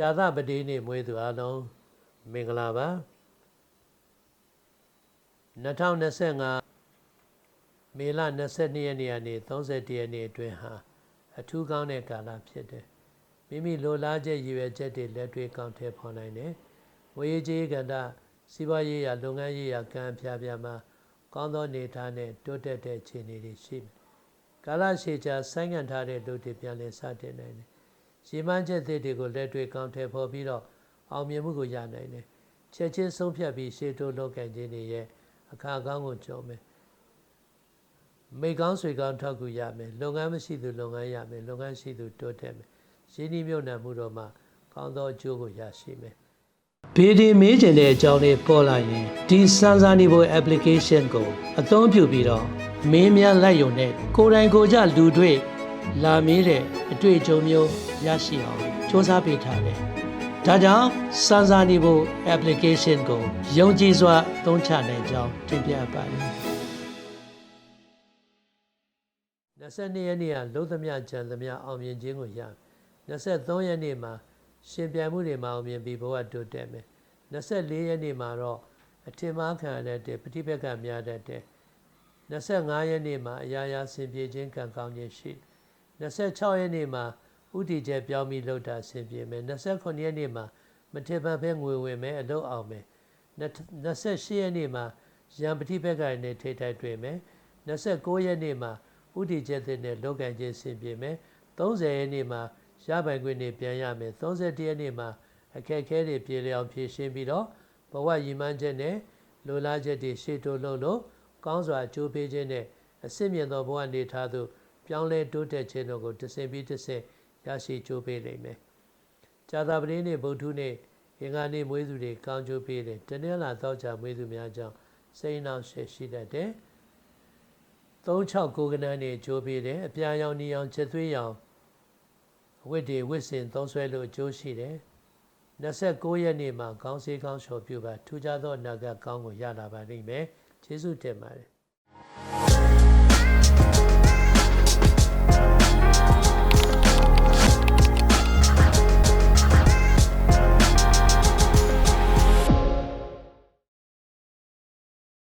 ဇာသပတိနေ့မွေးသူအလုံးမင်္ဂလာပါ2025မေလ22ရက်နေ့ကနေ31ရက်နေ့အတွင်းဟာအထူးကောင်းတဲ့ကာလဖြစ်တယ်မိမိလိုလားချက်ရည်ရွယ်ချက်တွေလက်တွေ့ကောင်းထည့်ဖော်နိုင်တယ်ဝေရေးကြီးကန္တစီးပွားရေးရာလုပ်ငန်းရေးရာကံအဖျားဖျားမှာကောင်းသောနေထားနဲ့တိုးတက်တဲ့အခြေအနေတွေရှိမယ်ကာလရှည်ကြာဆိုင်းငံ့ထားတဲ့လူတွေပြန်လည်စတင်နိုင်တယ် ရည်မှန်းချက်တွေကိုလက်တွေ့ကောင်းထည့်ဖော်ပြီးတော့အောင်မြင်မှုကိုရနိုင်တယ်ချက်ချင်းဆုံးဖြတ်ပြီးရှေ့တိုးလုပ်ကံခြင်းတွေရဲ့အခါကောင်းကိုကြုံမယ်မိကောင်းဆွေကောင်းထောက်ကူရမယ်လုပ်ငန်းမရှိသူလုပ်ငန်းရမယ်လုပ်ငန်းရှိသူတိုးတက်မယ်ရင်းနှီးမြှုပ်နှံမှုတော့မှကောင်းသောအကျိုးကိုရရှိမယ်ဘေဒီမေးကျင်တဲ့အကြောင်းလေးပေါ်လာရင်ဒီစမ်းစာနေဖို့ application ကိုအသုံးပြုပြီးတော့မင်းများလိုက်ရုံနဲ့ကိုယ်တိုင်ကိုယ်ကြလူတွေ့ လာမေးတဲ့အတွေ့အကြုံမျိုးရရှိအောင်စ조사ပေးထားတယ်။ဒါကြောင့်စမ်းစာနေဖို့ application ကိုယုံကြည်စွာသုံးချနိုင်ကြောင်းတင်ပြပါတယ်။22ရက်နေ့ကလုံးသမျှကြံသမျှအောင်မြင်ခြင်းကိုရမယ်။23ရက်နေ့မှာရှင်ပြိုင်မှုတွေမှာအောင်မြင်ပြီးဘဝတိုးတက်မယ်။24ရက်နေ့မှာတော့အထင်မှားခံရတဲ့ပဋိပက္ခများတတ်တဲ့25ရက်နေ့မှာအရာရာဆင်ပြေခြင်းကံကောင်းခြင်းရှိ 26ရက်နေ့မှာဥတီချက်ပြောင်းပြီးလှုပ်တာဆင်ပြေမယ်29ရက်နေ့မှာမထေပန်ဖဲငွေဝင်မယ်အလုပ်အောင်မယ်28ရက်နေ့မှာရံပတိဘက်ကနဲ့ထိထိုက်တွေ့မယ်29ရက်နေ့မှာဥတီချက်တဲ့နဲ့လောကန်ခြင်းဆင်ပြေမယ်30ရက်နေ့မှာရပိုင်ခွင့်နေပြန်ရမယ်31ရက်နေ့မှာအခက်အခဲတွေပြေလျောင်ဖြေရှင်းပြီးတော့ဘဝရည်မှန်းချက်နဲ့လိုလားချက်တွေရှေ့တိုးလို့လို့ကောင်းစွာအကျိုးပေးခြင်းနဲ့အစစ်မြင့်သောဘဝနေထားသို့ ပြောင်းလဲတိုးတက်ခြင်းတို့ကိုတစ်ဆင့်ပြီးတစ်ဆင့်ရရှိကြိုးပေးနိုင်မယ်။ကြာသာပတိနေ့ဗုဒ္ဓနေ့အင်္ဂါနေ့မွေးသူတွေကောင်းကြိုးပေးတယ်။တနင်္လာသောကြာမွေးသူများကြောင့်စိတ်နှောင့်ယှက်ရှိတတ်တယ်။36ကနန်းနေကြိုးပေးတယ်။အပြာရောင်နီရောင်ချက်သွေးရောင်အဝတ်တွေဝတ်ဆင်သုံးဆွဲလို့အကျိုးရှိတယ်။29ရက်နေ့မှာကောင်းစေးကောင်းလျှော်ပြုပါထူးခြားသောအနာဂတ်ကောင်းကိုရလာပါလိမ့်မယ်။ကျေးဇူးတင်ပါတယ်